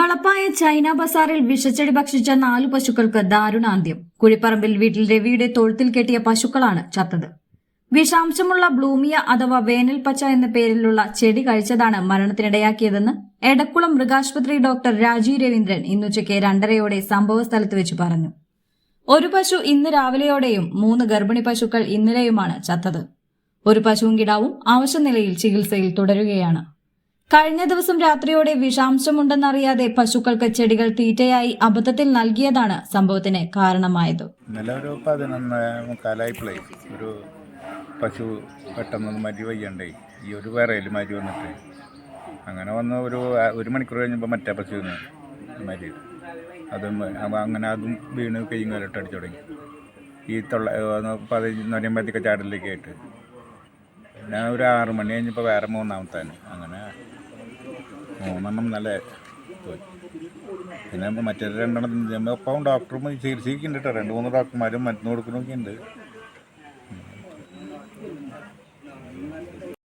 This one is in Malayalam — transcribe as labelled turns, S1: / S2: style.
S1: വളപ്പായ ചൈന ബസാറിൽ വിഷച്ചെടി ഭക്ഷിച്ച നാലു പശുക്കൾക്ക് ദാരുണാന്ത്യം. കുഴിപ്പറമ്പിൽ വീട്ടിൽ രവിയുടെ തൊഴുത്തിൽ കെട്ടിയ പശുക്കളാണ് ചത്തത്. വിഷാംശമുള്ള ബ്ലൂമിയ അഥവാ വേനൽ പച്ച എന്ന പേരിലുള്ള ചെടി കഴിച്ചതാണ് മരണത്തിനിടയാക്കിയതെന്ന് എടക്കുളം മൃഗാശുപത്രി ഡോക്ടർ രാജീവ് രവീന്ദ്രൻ ഇന്നുച്ചയ്ക്ക് രണ്ടരയോടെ സംഭവ സ്ഥലത്ത് വെച്ച് പറഞ്ഞു. ഒരു പശു ഇന്ന് രാവിലെയോടെയും മൂന്ന് ഗർഭിണി പശുക്കൾ ഇന്നലെയുമാണ് ചത്തത്. ഒരു പശുവും കിടാവും അവശനിലയിൽ ചികിത്സയിൽ തുടരുകയാണ്. കഴിഞ്ഞ ദിവസം രാത്രിയോടെ വിഷാംശമുണ്ടെന്നറിയാതെ പശുക്കൾക്ക് ചെടികൾ തീറ്റയായി അബദ്ധത്തിൽ നൽകിയതാണ് സംഭവത്തിന് കാരണമായത്.
S2: ഒരു ഒരു പശു പെട്ടെന്ന് ഈ ഒരു വന്നിട്ട്. അങ്ങനെ വന്ന് ഒരു ഒരു മണിക്കൂർ കഴിഞ്ഞപ്പോൾ മറ്റേ പശു മരി. അതും അങ്ങനെ അതും വീണ് കയ്യും കാലിട്ട് അടിച്ചു തുടങ്ങി. ഈ തൊള്ള ഒന്ന് പതിനൊരമ്പതൊക്കെ ചാടലിലേക്ക് ആയിട്ട്. പിന്നെ ഒരു ആറ് മണി കഴിഞ്ഞപ്പോൾ വേറെ മൂന്നാമത്താണ് അങ്ങനെ മൂന്നെണ്ണം നല്ല പോയി. പിന്നെ മറ്റേ രണ്ടെണ്ണം ഒപ്പം ഡോക്ടറും ചികിത്സിക്കുന്നുണ്ട് കേട്ടോ. രണ്ട് മൂന്ന് ഡോക്ടർമാരും മരുന്ന് കൊടുക്കുന്നൊക്കെ ഉണ്ട്